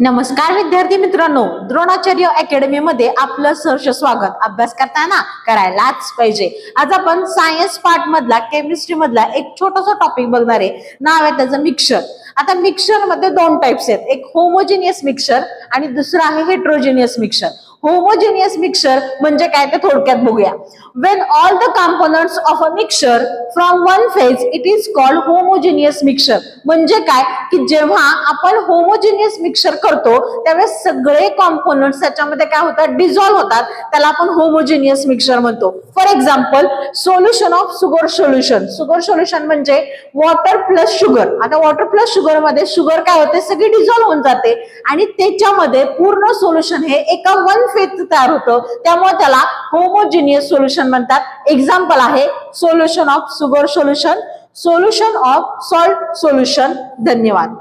नमस्कार विद्यार्थी मित्रांनो द्रोणाचार्य अकॅडमीमध्ये आपलं सहर्ष स्वागत. अभ्यास करताना करायलाच पाहिजे. आज आपण सायन्स पार्ट मधला केमिस्ट्री मधला एक छोटासा टॉपिक बघणार आहे. नाव आहे त्याचं मिक्सर आता मिक्सरमध्ये दोन टाइप्स आहेत. एक होमोजिनियस मिक्सर आणि दुसरं आहे हेट्रोजिनियस मिक्सर होमोजिनियस मिक्सर म्हणजे काय ते थोडक्यात बघूया. When all the components of a mixture from one phase it is called homogeneous mixture म्हणजे काय? की जेव्हा आपण होमोजिनियस मिक्सर करतो त्यावेळेस सगळे कॉम्पोनंट्स त्याच्यामध्ये काय होतात? डिझॉल्व्ह होतात. त्याला आपण होमोजिनियस मिक्सर म्हणतो. For example solution of sugar solution sugar solution म्हणजे वॉटर प्लस शुगर आता वॉटर प्लस शुगरमध्ये शुगर काय होते? सगळी डिझॉल्व्ह होऊन जाते. आणि त्याच्यामध्ये पूर्ण सोल्युशन हे एका वन फेज तयार होतं. त्यामुळे त्याला होमोजिनियस सोल्युशन म्हणतात. एक्झाम्पल आहे solution of sugar solution solution of salt solution धन्यवाद.